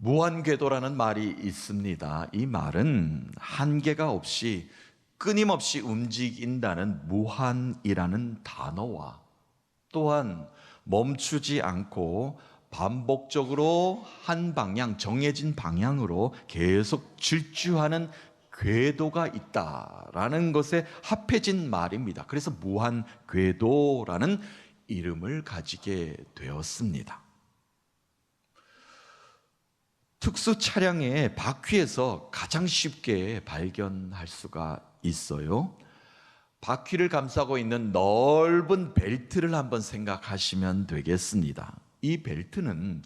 무한궤도라는 말이 있습니다. 이 말은 한계가 없이 끊임없이 움직인다는 무한이라는 단어와 또한 멈추지 않고 반복적으로 한 방향, 정해진 방향으로 계속 질주하는 궤도가 있다라는 것에 합해진 말입니다. 그래서 무한 궤도라는 이름을 가지게 되었습니다. 특수 차량의 바퀴에서 가장 쉽게 발견할 수가 있어요. 바퀴를 감싸고 있는 넓은 벨트를 한번 생각하시면 되겠습니다. 이 벨트는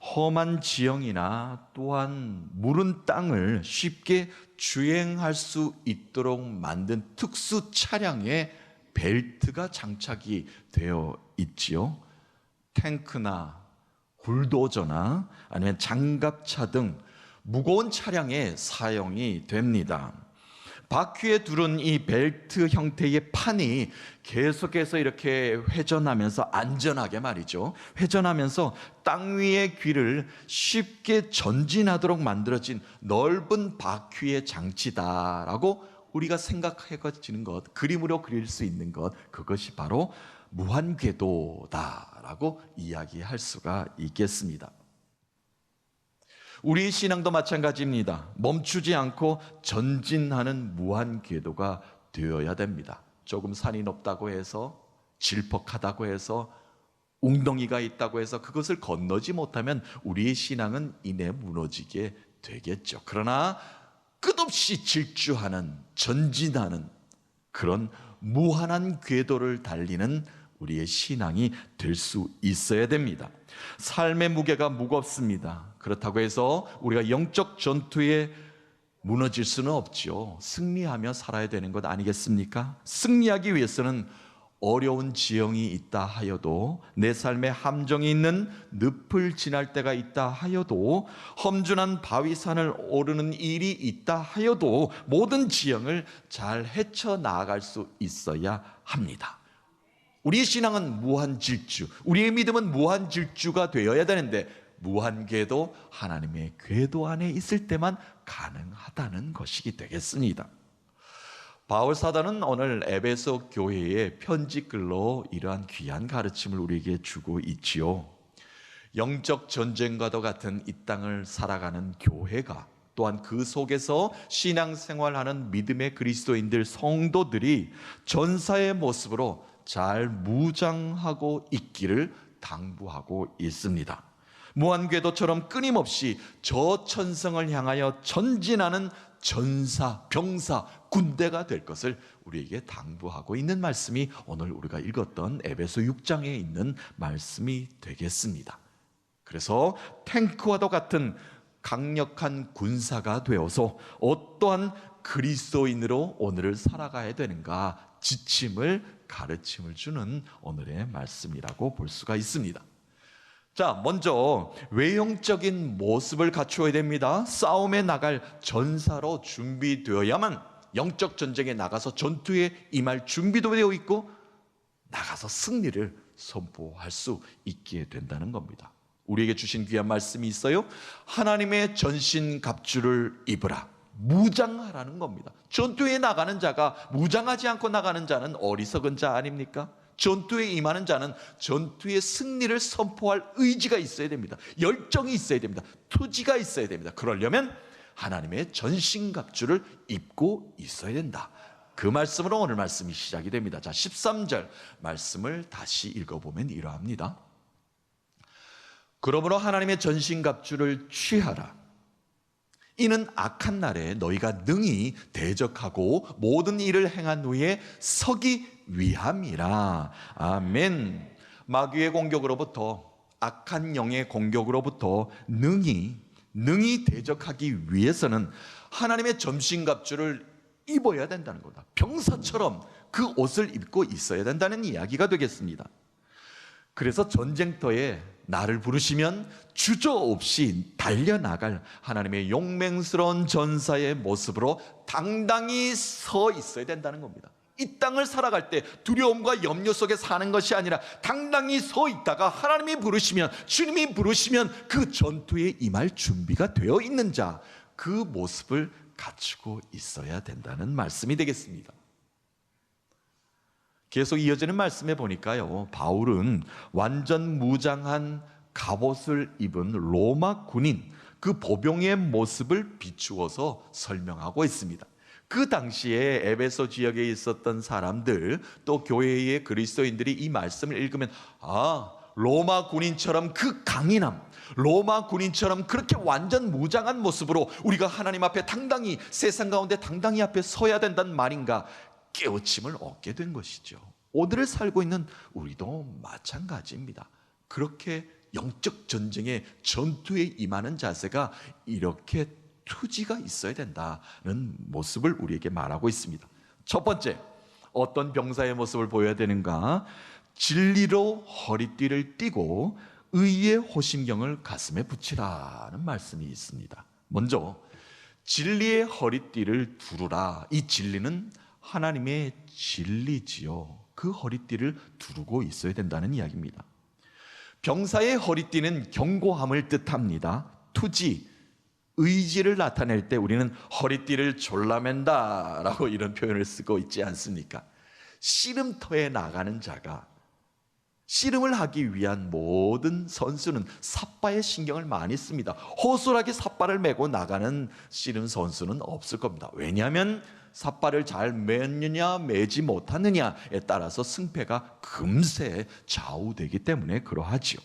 험한 지형이나 또한 무른 땅을 쉽게 주행할 수 있도록 만든 특수 차량에 벨트가 장착이 되어 있지요. 탱크나 불도저나 아니면 장갑차 등 무거운 차량에 사용이 됩니다. 바퀴에 두른 이 벨트 형태의 판이 계속해서 이렇게 회전하면서 안전하게 말이죠. 회전하면서 땅 위의 귀를 쉽게 전진하도록 만들어진 넓은 바퀴의 장치다라고 우리가 생각해지는 것, 그림으로 그릴 수 있는 것, 그것이 바로 무한궤도다 라고 이야기할 수가 있겠습니다. 우리 신앙도 마찬가지입니다. 멈추지 않고 전진하는 무한 궤도가 되어야 됩니다. 조금 산이 높다고 해서 질퍽하다고 해서 웅덩이가 있다고 해서 그것을 건너지 못하면 우리의 신앙은 이내 무너지게 되겠죠. 그러나 끝없이 질주하는 전진하는 그런 무한한 궤도를 달리는 우리의 신앙이 될 수 있어야 됩니다. 삶의 무게가 무겁습니다. 그렇다고 해서 우리가 영적 전투에 무너질 수는 없죠. 승리하며 살아야 되는 것 아니겠습니까? 승리하기 위해서는 어려운 지형이 있다 하여도 내 삶에 함정이 있는 늪을 지날 때가 있다 하여도 험준한 바위산을 오르는 일이 있다 하여도 모든 지형을 잘 헤쳐 나아갈 수 있어야 합니다. 우리의 신앙은 무한 질주, 우리의 믿음은 무한 질주가 되어야 되는데 무한 궤도 하나님의 궤도 안에 있을 때만 가능하다는 것이기 되겠습니다. 바울 사도는 오늘 에베소 교회의 편지글로 이러한 귀한 가르침을 우리에게 주고 있지요. 영적 전쟁과도 같은 이 땅을 살아가는 교회가 또한 그 속에서 신앙생활하는 믿음의 그리스도인들 성도들이 전사의 모습으로 잘 무장하고 있기를 당부하고 있습니다. 무한궤도처럼 끊임없이 저 천성을 향하여 전진하는 전사, 병사, 군대가 될 것을 우리에게 당부하고 있는 말씀이 오늘 우리가 읽었던 에베소 6장에 있는 말씀이 되겠습니다. 그래서 탱크와도 같은 강력한 군사가 되어서 어떠한 그리스도인으로 오늘을 살아가야 되는가 지침을 가르침을 주는 오늘의 말씀이라고 볼 수가 있습니다. 자, 먼저 외형적인 모습을 갖추어야 됩니다. 싸움에 나갈 전사로 준비되어야만 영적 전쟁에 나가서 전투에 임할 준비도 되어 있고 나가서 승리를 선포할 수 있게 된다는 겁니다. 우리에게 주신 귀한 말씀이 있어요. 하나님의 전신 갑주를 입으라. 무장하라는 겁니다. 전투에 나가는 자가 무장하지 않고 나가는 자는 어리석은 자 아닙니까? 전투에 임하는 자는 전투의 승리를 선포할 의지가 있어야 됩니다. 열정이 있어야 됩니다. 투지가 있어야 됩니다. 그러려면 하나님의 전신갑주를 입고 있어야 된다. 그 말씀으로 오늘 말씀이 시작이 됩니다. 자, 13절 말씀을 다시 읽어보면 이러합니다. 그러므로 하나님의 전신갑주를 취하라. 이는 악한 날에 너희가 능히 대적하고 모든 일을 행한 후에 서기 위함이라. 아멘. 마귀의 공격으로부터 악한 영의 공격으로부터 능히 능히 대적하기 위해서는 하나님의 점신갑주를 입어야 된다는 거다. 병사처럼 그 옷을 입고 있어야 된다는 이야기가 되겠습니다. 그래서 전쟁터에 나를 부르시면 주저없이 달려나갈 하나님의 용맹스러운 전사의 모습으로 당당히 서 있어야 된다는 겁니다. 이 땅을 살아갈 때 두려움과 염려 속에 사는 것이 아니라 당당히 서 있다가 하나님이 부르시면 주님이 부르시면 그 전투에 임할 준비가 되어 있는 자 그 모습을 갖추고 있어야 된다는 말씀이 되겠습니다. 계속 이어지는 말씀에 보니까요. 바울은 완전 무장한 갑옷을 입은 로마 군인 그 보병의 모습을 비추어서 설명하고 있습니다. 그 당시에 에베소 지역에 있었던 사람들 또 교회의 그리스도인들이 이 말씀을 읽으면 아 로마 군인처럼 그 강인함 로마 군인처럼 그렇게 완전 무장한 모습으로 우리가 하나님 앞에 당당히 세상 가운데 당당히 앞에 서야 된다는 말인가 깨우침을 얻게 된 것이죠. 오늘을 살고 있는 우리도 마찬가지입니다. 그렇게 영적 전쟁의 전투에 임하는 자세가 이렇게 투지가 있어야 된다는 모습을 우리에게 말하고 있습니다. 첫 번째, 어떤 병사의 모습을 보여야 되는가? 진리로 허리띠를 띠고 의의 호심경을 가슴에 붙이라는 말씀이 있습니다. 먼저 진리의 허리띠를 두르라. 이 진리는 하나님의 진리지요. 그 허리띠를 두르고 있어야 된다는 이야기입니다. 병사의 허리띠는 견고함을 뜻합니다. 투지, 의지를 나타낼 때 우리는 허리띠를 졸라맨다 라고 이런 표현을 쓰고 있지 않습니까? 씨름터에 나가는 자가 씨름을 하기 위한 모든 선수는 삿바에 신경을 많이 씁니다. 호술하게 삿바를 메고 나가는 씨름 선수는 없을 겁니다. 왜냐하면 삿바를 잘 매느냐 매지 못하느냐에 따라서 승패가 금세 좌우되기 때문에 그러하지요.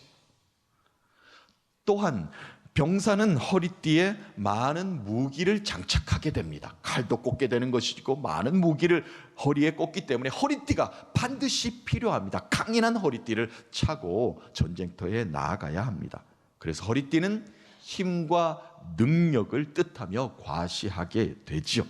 또한 병사는 허리띠에 많은 무기를 장착하게 됩니다. 칼도 꽂게 되는 것이고 많은 무기를 허리에 꽂기 때문에 허리띠가 반드시 필요합니다. 강인한 허리띠를 차고 전쟁터에 나아가야 합니다. 그래서 허리띠는 힘과 능력을 뜻하며 과시하게 되지요.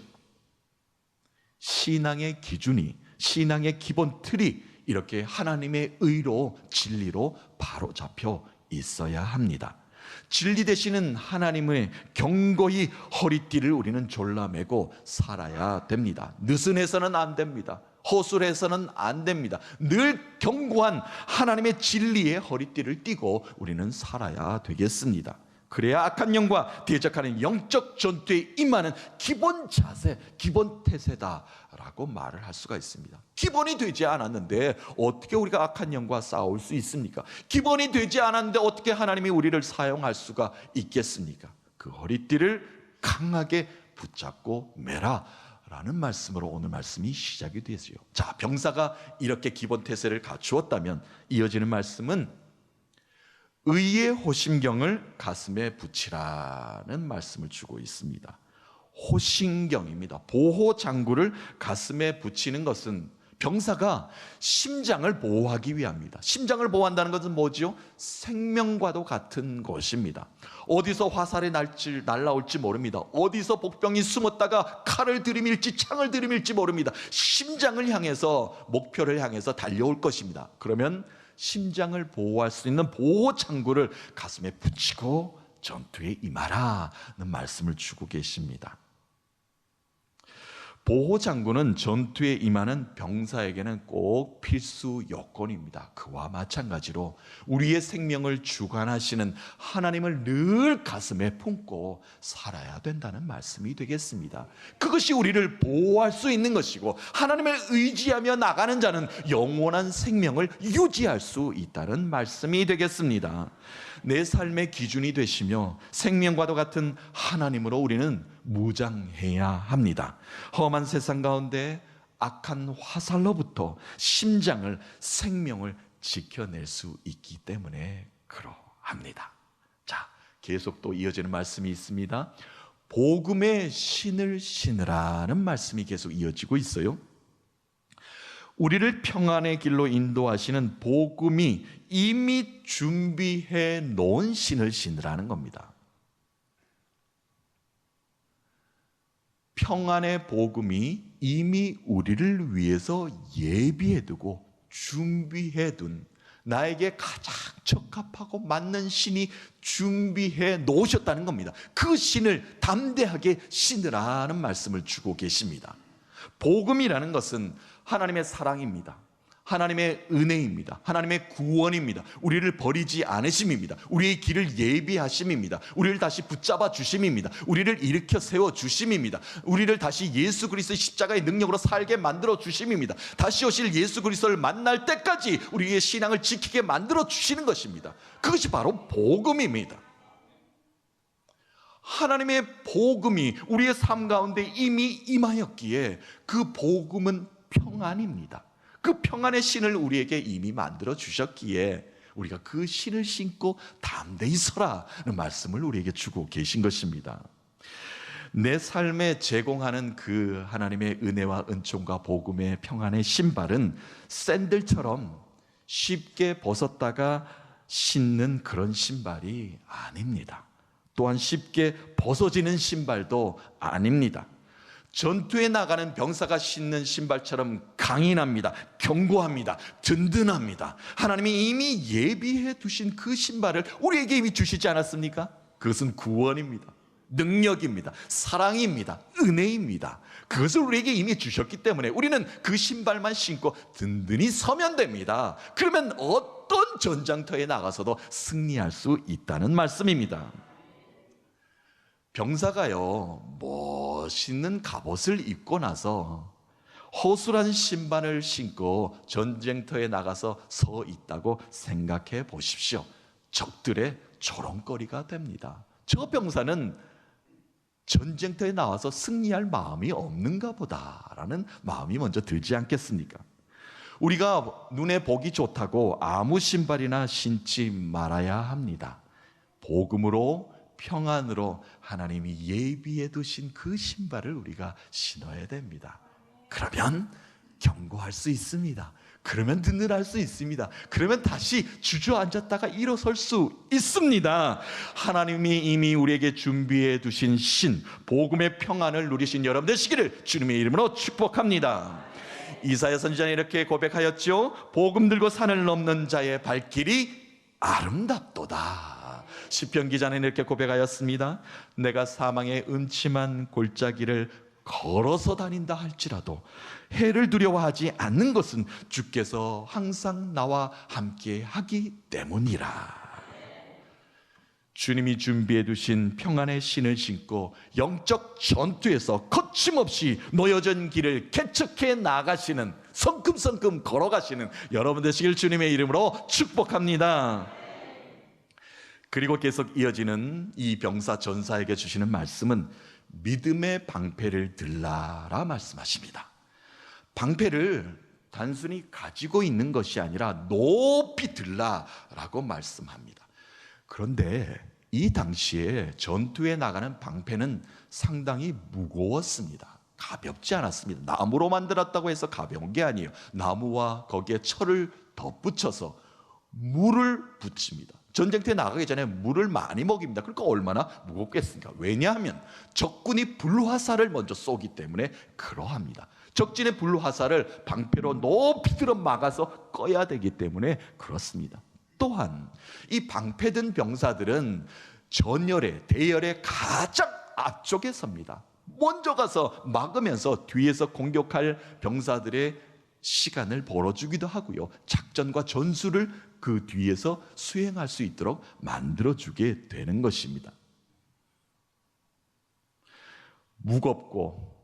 신앙의 기준이 신앙의 기본 틀이 이렇게 하나님의 의로 진리로 바로 잡혀 있어야 합니다. 진리 되시는 하나님의 경고히 허리띠를 우리는 졸라매고 살아야 됩니다. 느슨해서는 안 됩니다. 허술해서는 안 됩니다. 늘 견고한 하나님의 진리의 허리띠를 띠고 우리는 살아야 되겠습니다. 그래야 악한 영과 대적하는 영적 전투에 임하는 기본 자세, 기본 태세다라고 말을 할 수가 있습니다. 기본이 되지 않았는데 어떻게 우리가 악한 영과 싸울 수 있습니까? 기본이 되지 않았는데 어떻게 하나님이 우리를 사용할 수가 있겠습니까? 그 허리띠를 강하게 붙잡고 매라. 라는 말씀으로 오늘 말씀이 시작이 되지요. 자, 병사가 이렇게 기본 태세를 갖추었다면 이어지는 말씀은 의의 호심경을 가슴에 붙이라는 말씀을 주고 있습니다. 호심경입니다. 보호 장구를 가슴에 붙이는 것은 병사가 심장을 보호하기 위함입니다. 심장을 보호한다는 것은 뭐지요? 생명과도 같은 것입니다. 어디서 화살이 날지 날라올지 모릅니다. 어디서 복병이 숨었다가 칼을 들이밀지 창을 들이밀지 모릅니다. 심장을 향해서 목표를 향해서 달려올 것입니다. 그러면 심장을 보호할 수 있는 보호 창구를 가슴에 붙이고 전투에 임하라는 말씀을 주고 계십니다. 보호 장구는 전투에 임하는 병사에게는 꼭 필수 요건입니다. 그와 마찬가지로 우리의 생명을 주관하시는 하나님을 늘 가슴에 품고 살아야 된다는 말씀이 되겠습니다. 그것이 우리를 보호할 수 있는 것이고 하나님을 의지하며 나가는 자는 영원한 생명을 유지할 수 있다는 말씀이 되겠습니다. 내 삶의 기준이 되시며 생명과도 같은 하나님으로 우리는 무장해야 합니다. 험한 세상 가운데 악한 화살로부터 심장을 생명을 지켜낼 수 있기 때문에 그러합니다. 자, 계속 또 이어지는 말씀이 있습니다. 복음의 신을 신으라는 말씀이 계속 이어지고 있어요. 우리를 평안의 길로 인도하시는 복음이 이미 준비해 놓은 신을 신으라는 겁니다. 평안의 복음이 이미 우리를 위해서 예비해 두고 준비해 둔 나에게 가장 적합하고 맞는 신이 준비해 놓으셨다는 겁니다. 그 신을 담대하게 신으라는 말씀을 주고 계십니다. 복음이라는 것은 하나님의 사랑입니다. 하나님의 은혜입니다. 하나님의 구원입니다. 우리를 버리지 않으심입니다. 우리의 길을 예비하심입니다. 우리를 다시 붙잡아 주심입니다. 우리를 일으켜 세워 주심입니다. 우리를 다시 예수 그리스도의 십자가의 능력으로 살게 만들어 주심입니다. 다시 오실 예수 그리스도를 만날 때까지 우리의 신앙을 지키게 만들어 주시는 것입니다. 그것이 바로 복음입니다. 하나님의 복음이 우리의 삶 가운데 이미 임하였기에 그 복음은 평안입니다. 그 평안의 신을 우리에게 이미 만들어 주셨기에 우리가 그 신을 신고 담대히 서라는 말씀을 우리에게 주고 계신 것입니다. 내 삶에 제공하는 그 하나님의 은혜와 은총과 복음의 평안의 신발은 샌들처럼 쉽게 벗었다가 신는 그런 신발이 아닙니다. 또한 쉽게 벗어지는 신발도 아닙니다. 전투에 나가는 병사가 신는 신발처럼 강인합니다. 견고합니다. 든든합니다. 하나님이 이미 예비해 두신 그 신발을 우리에게 이미 주시지 않았습니까? 그것은 구원입니다. 능력입니다. 사랑입니다. 은혜입니다. 그것을 우리에게 이미 주셨기 때문에 우리는 그 신발만 신고 든든히 서면 됩니다. 그러면 어떤 전장터에 나가서도 승리할 수 있다는 말씀입니다. 병사가요, 멋있는 갑옷을 입고 나서 허술한 신발을 신고 전쟁터에 나가서 서 있다고 생각해 보십시오. 적들의 조롱거리가 됩니다. 저 병사는 전쟁터에 나와서 승리할 마음이 없는가 보다라는 마음이 먼저 들지 않겠습니까? 우리가 눈에 보기 좋다고 아무 신발이나 신지 말아야 합니다. 복음으로 평안으로 하나님이 예비해 두신 그 신발을 우리가 신어야 됩니다. 그러면 경고할 수 있습니다. 그러면 든든할 수 있습니다. 그러면 다시 주저앉았다가 일어설 수 있습니다. 하나님이 이미 우리에게 준비해 두신 신, 복음의 평안을 누리신 여러분 되시기를 주님의 이름으로 축복합니다. 이사야 선지자는 이렇게 고백하였죠. 복음 들고 산을 넘는 자의 발길이 아름답도다. 시편 기자는 이렇게 고백하였습니다. 내가 사망의 음침한 골짜기를 걸어서 다닌다 할지라도 해를 두려워하지 않는 것은 주께서 항상 나와 함께 하기 때문이라. 주님이 준비해 두신 평안의 신을 신고 영적 전투에서 거침없이 놓여진 길을 개척해 나가시는 성큼성큼 걸어가시는 여러분 되시길 주님의 이름으로 축복합니다. 그리고 계속 이어지는 이 병사 전사에게 주시는 말씀은 믿음의 방패를 들라라 말씀하십니다. 방패를 단순히 가지고 있는 것이 아니라 높이 들라라고 말씀합니다. 그런데 이 당시에 전투에 나가는 방패는 상당히 무거웠습니다. 가볍지 않았습니다. 나무로 만들었다고 해서 가벼운 게 아니에요. 나무와 거기에 철을 덧붙여서 물을 붙입니다. 전쟁터에 나가기 전에 물을 많이 먹입니다. 그러니까 얼마나 무겁겠습니까? 왜냐하면 적군이 불화살을 먼저 쏘기 때문에 그러합니다. 적진의 불화살을 방패로 높이 들어 막아서 꺼야 되기 때문에 그렇습니다. 또한 이 방패든 병사들은 전열의 대열의 가장 앞쪽에 섭니다. 먼저 가서 막으면서 뒤에서 공격할 병사들의 시간을 벌어주기도 하고요. 작전과 전술을 그 뒤에서 수행할 수 있도록 만들어주게 되는 것입니다. 무겁고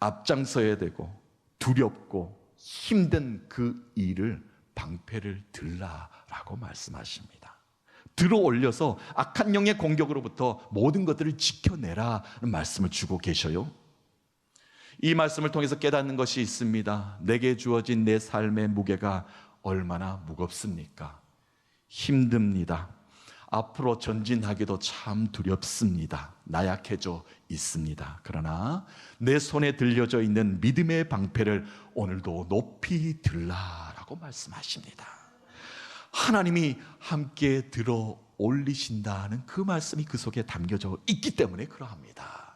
앞장서야 되고 두렵고 힘든 그 일을 방패를 들라라고 말씀하십니다. 들어 올려서 악한 영의 공격으로부터 모든 것들을 지켜내라는 말씀을 주고 계셔요. 이 말씀을 통해서 깨닫는 것이 있습니다. 내게 주어진 내 삶의 무게가 얼마나 무겁습니까? 힘듭니다. 앞으로 전진하기도 참 두렵습니다. 나약해져 있습니다. 그러나 내 손에 들려져 있는 믿음의 방패를 오늘도 높이 들라라고 말씀하십니다. 하나님이 함께 들어 올리신다는 그 말씀이 그 속에 담겨져 있기 때문에 그러합니다.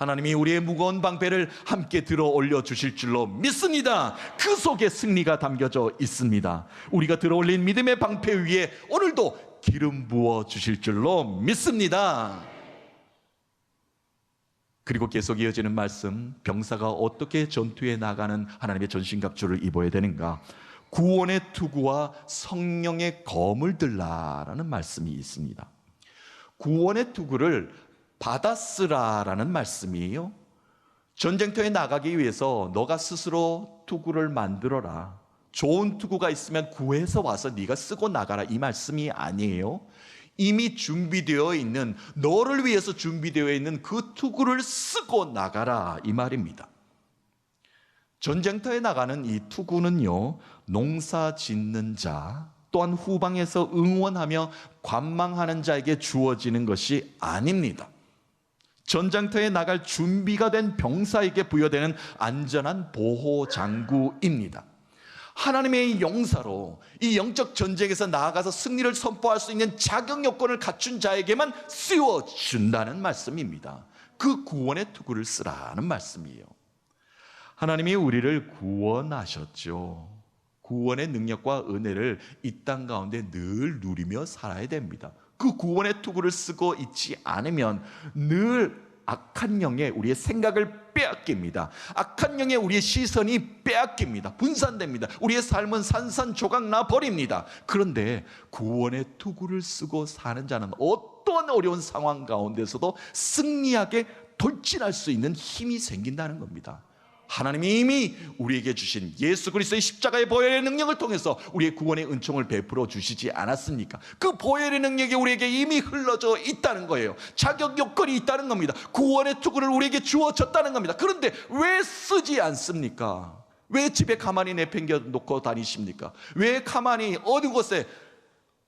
하나님이 우리의 무거운 방패를 함께 들어 올려 주실 줄로 믿습니다. 그 속에 승리가 담겨져 있습니다. 우리가 들어 올린 믿음의 방패 위에 오늘도 기름 부어 주실 줄로 믿습니다. 그리고 계속 이어지는 말씀, 병사가 어떻게 전투에 나가는 하나님의 전신갑주를 입어야 되는가? 구원의 투구와 성령의 검을 들라라는 말씀이 있습니다. 구원의 투구를 받아 쓰라라는 말씀이에요. 전쟁터에 나가기 위해서 너가 스스로 투구를 만들어라. 좋은 투구가 있으면 구해서 와서 네가 쓰고 나가라 이 말씀이 아니에요. 이미 준비되어 있는 너를 위해서 준비되어 있는 그 투구를 쓰고 나가라 이 말입니다. 전쟁터에 나가는 이 투구는요 농사 짓는 자 또한 후방에서 응원하며 관망하는 자에게 주어지는 것이 아닙니다. 전장터에 나갈 준비가 된 병사에게 부여되는 안전한 보호 장구입니다. 하나님의 용사로 이 영적 전쟁에서 나아가서 승리를 선포할 수 있는 자격 요건을 갖춘 자에게만 쓰여 준다는 말씀입니다. 그 구원의 투구를 쓰라는 말씀이에요. 하나님이 우리를 구원하셨죠. 구원의 능력과 은혜를 이 땅 가운데 늘 누리며 살아야 됩니다. 그 구원의 투구를 쓰고 있지 않으면 늘 악한 영에 우리의 생각을 빼앗깁니다. 악한 영에 우리의 시선이 빼앗깁니다. 분산됩니다. 우리의 삶은 산산조각 나 버립니다. 그런데 구원의 투구를 쓰고 사는 자는 어떤 어려운 상황 가운데서도 승리하게 돌진할 수 있는 힘이 생긴다는 겁니다. 하나님이 이미 우리에게 주신 예수 그리스도의 십자가의 보혈의 능력을 통해서 우리의 구원의 은총을 베풀어 주시지 않았습니까? 그 보혈의 능력이 우리에게 이미 흘러져 있다는 거예요. 자격 요건이 있다는 겁니다. 구원의 투구를 우리에게 주어졌다는 겁니다. 그런데 왜 쓰지 않습니까? 왜 집에 가만히 내팽겨 놓고 다니십니까? 왜 가만히 어느 곳에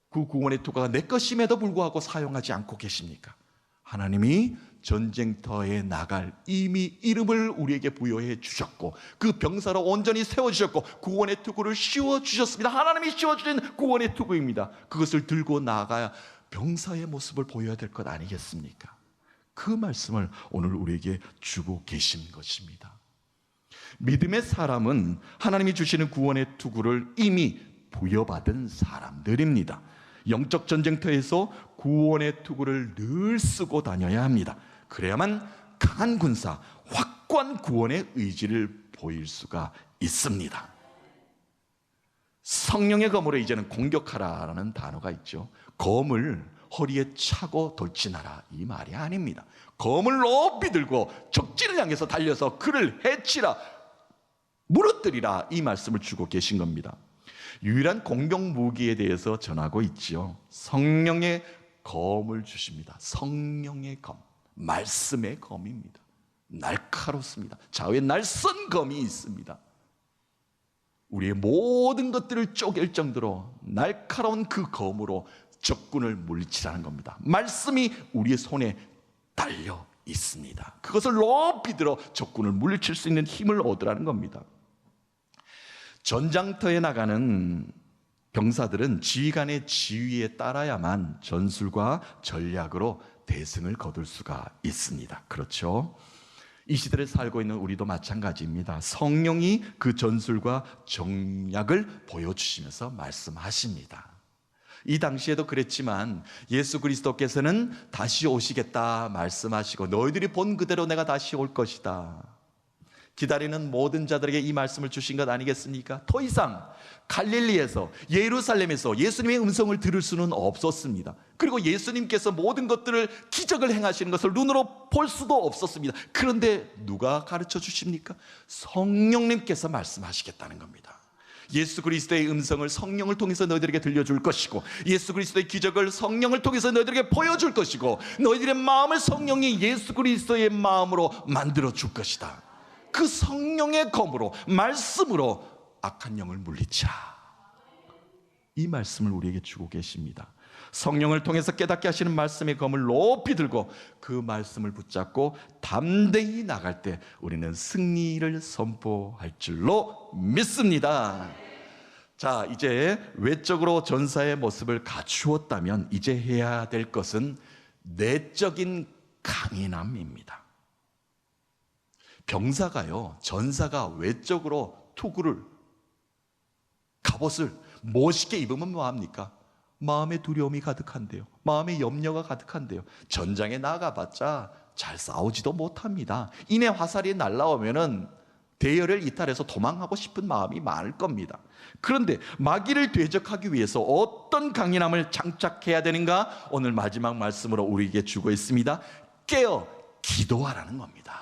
그 구원의 투구가 내 것임에도 불구하고 사용하지 않고 계십니까? 하나님이 전쟁터에 나갈 이미 이름을 우리에게 부여해 주셨고 그 병사로 온전히 세워 주셨고 구원의 투구를 씌워 주셨습니다. 하나님이 씌워 주신 구원의 투구입니다. 그것을 들고 나가야 병사의 모습을 보여야 될 것 아니겠습니까? 그 말씀을 오늘 우리에게 주고 계신 것입니다. 믿음의 사람은 하나님이 주시는 구원의 투구를 이미 부여받은 사람들입니다. 영적 전쟁터에서 구원의 투구를 늘 쓰고 다녀야 합니다. 그래야만 강한 군사, 확고한 구원의 의지를 보일 수가 있습니다. 성령의 검으로 이제는 공격하라라는 단어가 있죠. 검을 허리에 차고 돌진하라 이 말이 아닙니다. 검을 높이 들고 적진을 향해서 달려서 그를 해치라 무너뜨리라 이 말씀을 주고 계신 겁니다. 유일한 공격 무기에 대해서 전하고 있지요. 성령의 검을 주십니다. 성령의 검, 말씀의 검입니다. 날카롭습니다. 좌우에 날선 검이 있습니다. 우리의 모든 것들을 쪼갤 정도로 날카로운 그 검으로 적군을 물리치라는 겁니다. 말씀이 우리의 손에 달려 있습니다. 그것을 높이 들어 적군을 물리칠 수 있는 힘을 얻으라는 겁니다. 전장터에 나가는 병사들은 지휘관의 지휘에 따라야만 전술과 전략으로 대승을 거둘 수가 있습니다. 그렇죠? 이 시대를 살고 있는 우리도 마찬가지입니다. 성령이 그 전술과 정략을 보여주시면서 말씀하십니다. 이 당시에도 그랬지만 예수 그리스도께서는 다시 오시겠다 말씀하시고 너희들이 본 그대로 내가 다시 올 것이다. 기다리는 모든 자들에게 이 말씀을 주신 것 아니겠습니까? 더 이상 갈릴리에서 예루살렘에서 예수님의 음성을 들을 수는 없었습니다. 그리고 예수님께서 모든 것들을 기적을 행하시는 것을 눈으로 볼 수도 없었습니다. 그런데 누가 가르쳐 주십니까? 성령님께서 말씀하시겠다는 겁니다. 예수 그리스도의 음성을 성령을 통해서 너희들에게 들려줄 것이고 예수 그리스도의 기적을 성령을 통해서 너희들에게 보여줄 것이고 너희들의 마음을 성령이 예수 그리스도의 마음으로 만들어 줄 것이다. 그 성령의 검으로 말씀으로 악한 영을 물리자. 이 말씀을 우리에게 주고 계십니다. 성령을 통해서 깨닫게 하시는 말씀의 검을 높이 들고 그 말씀을 붙잡고 담대히 나갈 때 우리는 승리를 선포할 줄로 믿습니다. 자, 이제 외적으로 전사의 모습을 갖추었다면 이제 해야 될 것은 내적인 강인함입니다. 병사가요, 전사가 외적으로 투구를, 갑옷을 멋있게 입으면 뭐합니까? 마음의 두려움이 가득한데요. 마음의 염려가 가득한데요. 전장에 나가봤자 잘 싸우지도 못합니다. 인해 화살이 날라오면은 대열을 이탈해서 도망하고 싶은 마음이 많을 겁니다. 그런데 마귀를 대적하기 위해서 어떤 강인함을 장착해야 되는가? 오늘 마지막 말씀으로 우리에게 주고 있습니다. 깨어 기도하라는 겁니다.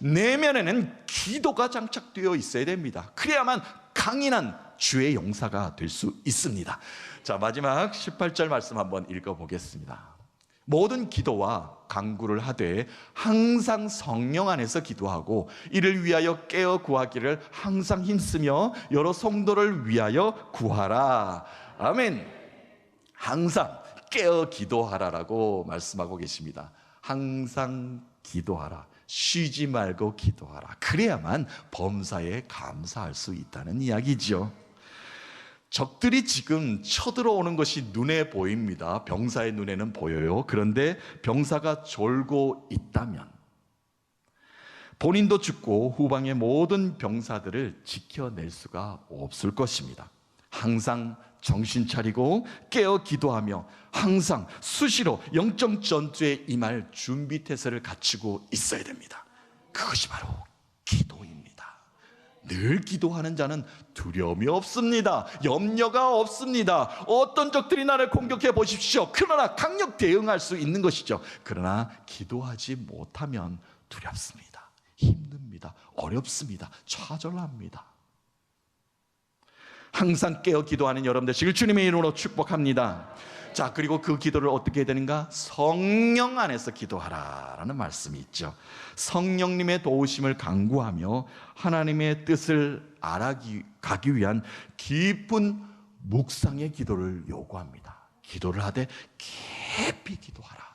내면에는 기도가 장착되어 있어야 됩니다. 그래야만 강인한 주의 용사가 될 수 있습니다. 자, 마지막 18절 말씀 한번 읽어 보겠습니다. 모든 기도와 간구를 하되 항상 성령 안에서 기도하고 이를 위하여 깨어 구하기를 항상 힘쓰며 여러 성도를 위하여 구하라. 아멘. 항상 깨어 기도하라라고 말씀하고 계십니다. 항상 기도하라. 쉬지 말고 기도하라. 그래야만 범사에 감사할 수 있다는 이야기죠. 적들이 지금 쳐들어오는 것이 눈에 보입니다. 병사의 눈에는 보여요. 그런데 병사가 졸고 있다면 본인도 죽고 후방의 모든 병사들을 지켜낼 수가 없을 것입니다. 항상 정신 차리고 깨어 기도하며 항상 수시로 영적 전투에 임할 준비 태세를 갖추고 있어야 됩니다. 그것이 바로 기도입니다. 늘 기도하는 자는 두려움이 없습니다. 염려가 없습니다. 어떤 적들이 나를 공격해 보십시오. 그러나 강력 대응할 수 있는 것이죠. 그러나 기도하지 못하면 두렵습니다. 힘듭니다. 어렵습니다. 좌절합니다. 항상 깨어 기도하는 여러분 되시길 주님의 이름으로 축복합니다. 자, 그리고 그 기도를 어떻게 해야 되는가? 성령 안에서 기도하라라는 말씀이 있죠. 성령님의 도우심을 강구하며 하나님의 뜻을 알아가기 위한 깊은 묵상의 기도를 요구합니다. 기도를 하되 깊이 기도하라.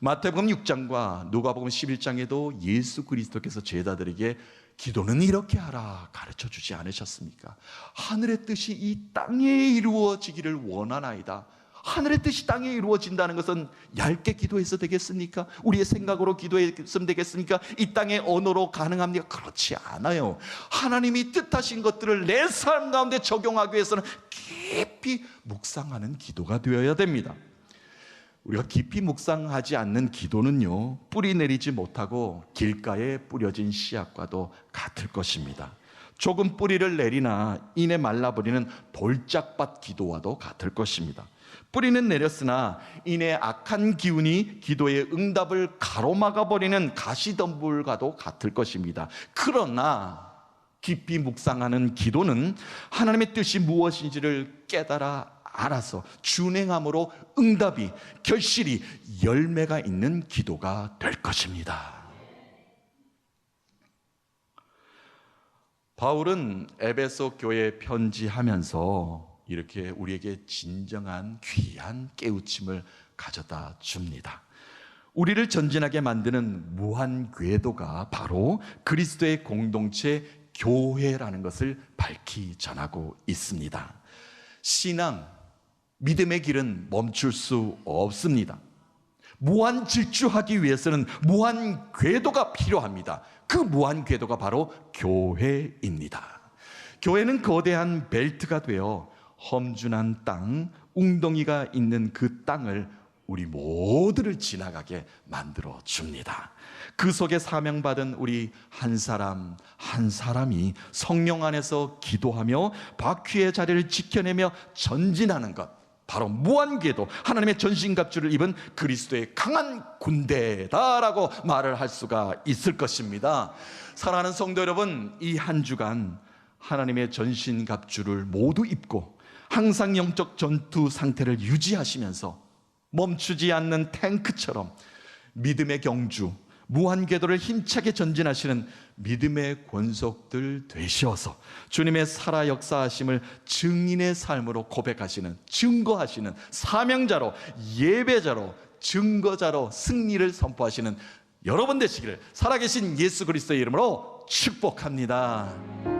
마태복음 6장과 누가복음 11장에도 예수 그리스도께서 제자들에게 기도는 이렇게 하라 가르쳐 주지 않으셨습니까? 하늘의 뜻이 이 땅에 이루어지기를 원하나이다. 하늘의 뜻이 땅에 이루어진다는 것은 얇게 기도해서 되겠습니까? 우리의 생각으로 기도했으면 되겠습니까? 이 땅의 언어로 가능합니까? 그렇지 않아요. 하나님이 뜻하신 것들을 내 삶 가운데 적용하기 위해서는 깊이 묵상하는 기도가 되어야 됩니다. 우리가 깊이 묵상하지 않는 기도는요, 뿌리 내리지 못하고 길가에 뿌려진 씨앗과도 같을 것입니다. 조금 뿌리를 내리나 이내 말라버리는 돌짝밭 기도와도 같을 것입니다. 뿌리는 내렸으나 이내 악한 기운이 기도의 응답을 가로막아 버리는 가시덤불과도 같을 것입니다. 그러나 깊이 묵상하는 기도는 하나님의 뜻이 무엇인지를 깨달아 알아서 준행함으로 응답이 결실이 열매가 있는 기도가 될 것입니다. 바울은 에베소 교회에 편지하면서 이렇게 우리에게 진정한 귀한 깨우침을 가져다 줍니다. 우리를 전진하게 만드는 무한 궤도가 바로 그리스도의 공동체 교회라는 것을 밝히 전하고 있습니다. 신앙, 믿음의 길은 멈출 수 없습니다. 무한 질주하기 위해서는 무한 궤도가 필요합니다. 그 무한 궤도가 바로 교회입니다. 교회는 거대한 벨트가 되어 험준한 땅, 웅덩이가 있는 그 땅을 우리 모두를 지나가게 만들어 줍니다. 그 속에 사명받은 우리 한 사람 한 사람이 성령 안에서 기도하며 바퀴의 자리를 지켜내며 전진하는 것. 바로 무한궤도 하나님의 전신갑주를 입은 그리스도의 강한 군대다라고 말을 할 수가 있을 것입니다. 사랑하는 성도 여러분, 이 한 주간 하나님의 전신갑주를 모두 입고 항상 영적 전투 상태를 유지하시면서 멈추지 않는 탱크처럼 믿음의 경주, 무한 궤도를 힘차게 전진하시는 믿음의 권속들 되셔서 주님의 살아 역사하심을 증인의 삶으로 고백하시는 증거하시는 사명자로 예배자로 증거자로 승리를 선포하시는 여러분 되시기를 살아계신 예수 그리스도의 이름으로 축복합니다.